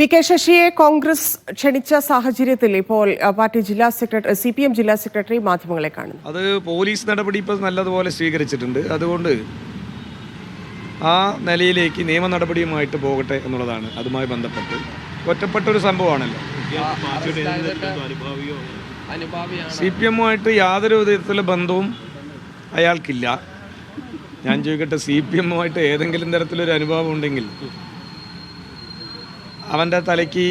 P K ശശിയെ കോൺഗ്രസ് ക്ഷണിച്ച സാഹചര്യത്തിൽ ഇപ്പോൾ പാർട്ടി ജില്ലാ സെക്രട്ടറി സി പി എം ജില്ലാ സെക്രട്ടറി മാധ്യമങ്ങളെ കാണുന്നു. അത് പോലീസ് നടപടി ഇപ്പോൾ നല്ലതുപോലെ സ്വീകരിച്ചിട്ടുണ്ട്. അതുകൊണ്ട് ആ നിലയിലേക്ക് നിയമ നടപടിയുമായിട്ട് പോകട്ടെ എന്നുള്ളതാണ് അതുമായി ബന്ധപ്പെട്ട്. ഒറ്റപ്പെട്ട ഒരു സംഭവമാണല്ലോ. സി പി എമ്മുമായിട്ട് യാതൊരു വിധത്തിലുള്ള ബന്ധവും അയാൾക്കില്ല. ഞാൻ ചോദിക്കട്ടെ സി പി എമ്മുമായിട്ട് ഏതെങ്കിലും തരത്തിലൊരു അനുഭവം ഉണ്ടെങ്കിൽ അവന്റെ തലയ്ക്ക്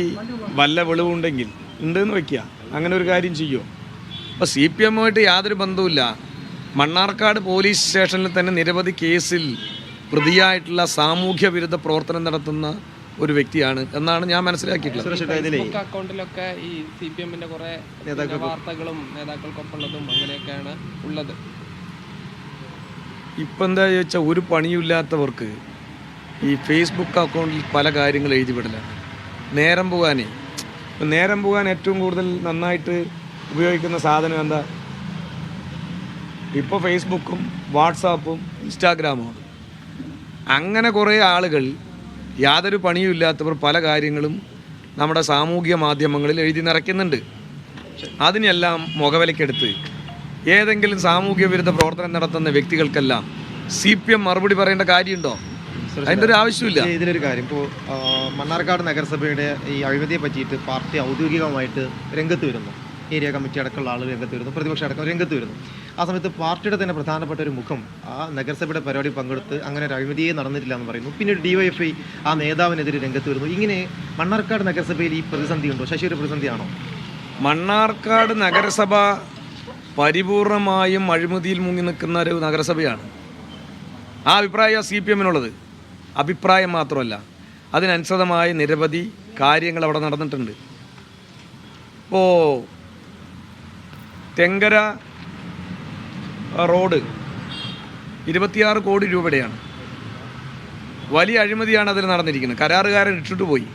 വല്ല വെളിവുണ്ടെങ്കിൽ ഉണ്ടെന്ന് വയ്ക്കുക അങ്ങനെ ഒരു കാര്യം ചെയ്യുമോ അപ്പോൾ സി പി എമ്മുമായിട്ട് യാതൊരു ബന്ധവുമില്ല. മണ്ണാർക്കാട് പോലീസ് സ്റ്റേഷനിൽ തന്നെ നിരവധി കേസിൽ പ്രതിയായിട്ടുള്ള സാമൂഹ്യ വിരുദ്ധ പ്രവർത്തനം നടത്തുന്ന ഒരു വ്യക്തിയാണ് എന്നാണ് ഞാൻ മനസ്സിലാക്കിയിട്ടുള്ളത്. അക്കൗണ്ടിലൊക്കെ ഈ സി പി എമ്മിന്റെ കുറെ വാർത്തകളും നേതാക്കൾക്കൊപ്പമുള്ളതും അങ്ങനെയൊക്കെയാണ് ഉള്ളത്. ഇപ്പം എന്താ ചോദിച്ചാൽ ഒരു പണിയില്ലാത്തവർക്ക് ഈ ഫേസ്ബുക്ക് അക്കൗണ്ടിൽ പല കാര്യങ്ങൾ എഴുതി വിടലാണ്. നേരം പോകാനേ. നേരം പോകാൻ ഏറ്റവും കൂടുതൽ നന്നായിട്ട് ഉപയോഗിക്കുന്ന സാധനം എന്താ? ഇപ്പോൾ ഫേസ്ബുക്കും വാട്സാപ്പും ഇൻസ്റ്റാഗ്രാമുമാണ് അങ്ങനെ കുറേ ആളുകൾ യാതൊരു പണിയും ഇല്ലാത്തവർ പല കാര്യങ്ങളും നമ്മുടെ സാമൂഹിക മാധ്യമങ്ങളിൽ എഴുതി നിറയ്ക്കുന്നുണ്ട്. അതിനെല്ലാം മുഖവിലക്കെടുത്ത് ഏതെങ്കിലും സാമൂഹ്യ വിരുദ്ധ പ്രവർത്തനം നടത്തുന്ന വ്യക്തികൾക്കെല്ലാം സി പി എം മറുപടി പറയേണ്ട കാര്യമുണ്ടോ? അതിന്റെ ഒരു ആവശ്യമില്ല. ഇതിനൊരു ഇതിലൊരു കാര്യം ഇപ്പോൾ മണ്ണാർക്കാട് നഗരസഭയുടെ ഈ അഴിമതിയെ പറ്റിയിട്ട് പാർട്ടി ഔദ്യോഗികമായിട്ട് രംഗത്ത് വരുന്നു. ഏരിയ കമ്മിറ്റി അടക്കമുള്ള ആളുകൾ രംഗത്ത് വരുന്നു. പ്രതിപക്ഷം അടക്കം രംഗത്ത് വരുന്നു. ആ സമയത്ത് പാർട്ടിയുടെ തന്നെ പ്രധാനപ്പെട്ട ഒരു മുഖം ആ നഗരസഭയുടെ പരിപാടി പങ്കെടുത്ത് അങ്ങനെ ഒരു അഴിമതിയെ നടന്നിട്ടില്ല എന്ന് പറയുന്നു. പിന്നീട് ഡിവൈഎഫ്ഐ ആ നേതാവിനെതിരെ രംഗത്ത് വരുന്നു. ഇങ്ങനെ മണ്ണാർക്കാട് നഗരസഭയിൽ ഈ പ്രതിസന്ധി ഉണ്ടോ? ശശി ഒരു പ്രതിസന്ധിയാണോ? മണ്ണാർക്കാട് നഗരസഭ പരിപൂർണമായും അഴിമതിയിൽ മുങ്ങി നിൽക്കുന്ന ഒരു നഗരസഭയാണ്. ആ അഭിപ്രായം സി പി എമ്മിനുള്ളത് അഭിപ്രായം മാത്രമല്ല അതിനനുസൃതമായ നിരവധി കാര്യങ്ങൾ അവിടെ നടന്നിട്ടുണ്ട്. ഇപ്പോൾ തെങ്കര റോഡ് ഇരുപത്തിയാറ് കോടി രൂപയുടെയാണ്. വലിയ അഴിമതിയാണ് അതിൽ നടന്നിരിക്കുന്നത്. കരാറുകാരൻ ഇട്ടിട്ട് പോയി.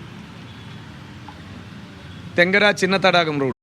തെങ്കര ചിന്നത്തടാകം റോഡ്.